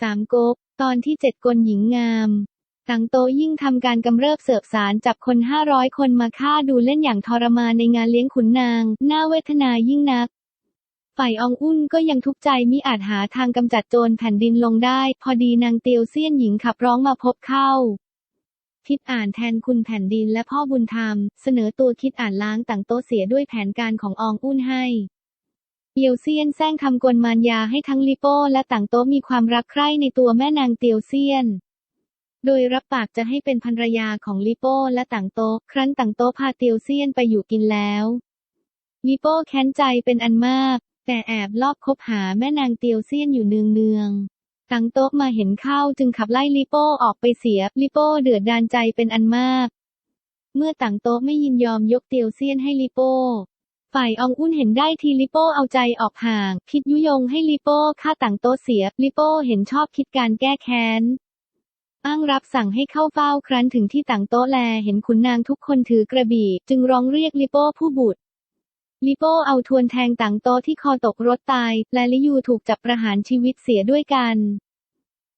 สามก๊ก ตอนที่เจ็ดกลหญิงงาม ตังโตยิ่งทำการกำเริบเสบสารจับคนห้าร้อยคนมาฆ่าดูเล่นอย่างทรมานในงานเลี้ยงขุนนาง น่าเวทนายิ่งนัก ฝ่ายอองอุ่นก็ยังทุกข์ใจมิอาจหาทางกำจัดโจรแผ่นดินลงได้ พอดีนางเตียวเซียนหญิงขับร้องมาพบเข้าคิดอ่านแทนคุณแผ่นดินและพ่อบุญธรรม เสนอตัวคิดอ่านล้างต่างโตเสียด้วยแผนการขององอุ่นให้ เตียวเซียนแซงทำกลมารยาให้ทั้งลิโป้และต่างโตะมีความรักใคร่ในตัวแม่นางเตียวเซียน โดยรับปากจะให้เป็นภรรยาของลิโป้และต่างโตะครั้นต่างโตะพาเตียวเซียนไปอยู่กินแล้วลิโป้แค้นใจเป็นอันมาก แต่แอบลอบคบหาแม่นางเตียวเซียนอยู่เนืองๆตังโต๊ะมาเห็นเข้าจึงขับไล่ลิโป้ออกไปเสียลิโป้เดือดดานใจเป็นอันมาก เมื่อตังโต๊ะไม่ยินยอมยกเตียวเซียนให้ลิโป้ ฝ่ายอองอุ่นเห็นได้ทีลิโป้เอาใจออกห่าง คิดยุยงให้ลิโป้ฆ่าตังโตเสีย ลิโป้เห็นชอบคิดการแก้แค้นอ้างรับสั่งให้เข้าเฝ้าครั้นถึงที่ต่างโต๊ะแลเห็นขุนนางทุกคนถือกระบี่ จึงร้องเรียกลิโป้ผู้บุตรลิโป้เอาทวนแทงต่างโต๊ะที่คอตกรถตาย และลิยูถูกจับประหารชีวิตเสียด้วยกัน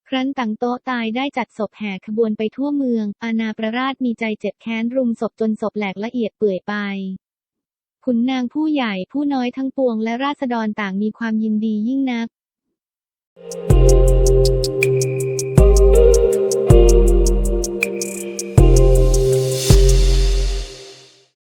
ครั้นต่างโต๊ะตายได้จัดศพแห่ขบวนไปทั่วเมือง อาณาประราชมีใจเจ็บแค้นรุมศพจนศพแหลกละเอียดเปื่อยไป ขุนนางผู้ใหญ่ผู้น้อยทั้งปวงและราษฎรต่างมีความยินดียิ่งนัก